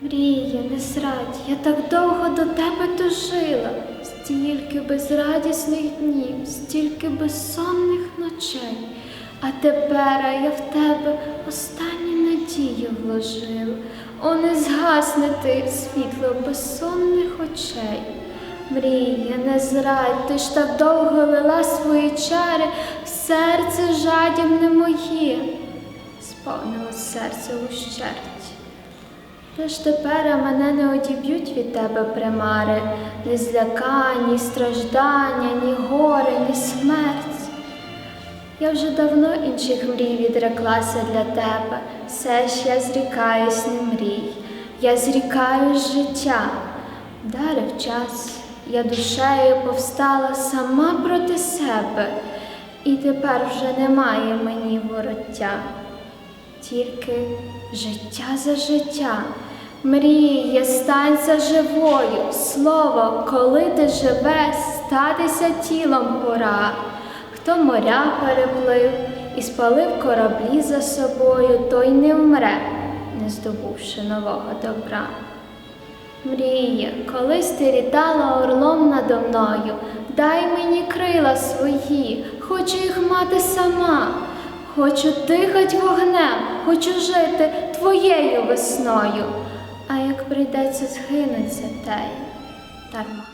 Мрія, не зрадь, я так довго до тебе тужила, стільки безрадісних днів, стільки безсонних ночей. А тепер я в тебе останню надію вложила. О, не згасне ти світло безсонних очей. Мрія, не зрадь, ти ж так довго лила свої чари, в серце жадібне моє, сповнило серце ущерть. Та ж тепер мене не одіб'ють від тебе примари, ні зляка, ні страждання, ні горе, ні смерть. Я вже давно інших мрій відреклася для тебе, все ж я зрікаюсь не мрій, я зрікаюсь життя. Вдарив час, я душею повстала сама проти себе, і тепер вже немає мені вороття тільки життя за життя. Мріє, станься живою, слово, коли ти живеш, статися тілом пора. Хто моря переплив і спалив кораблі за собою, той не вмре, не здобувши нового добра. Мріє, колись ти літала орлом надо мною, дай мені крила свої, хочу їх мати сама. Хочу дихать вогнем, хочу жити твоєю весною. Прийдеться згинуть за тею, дарма.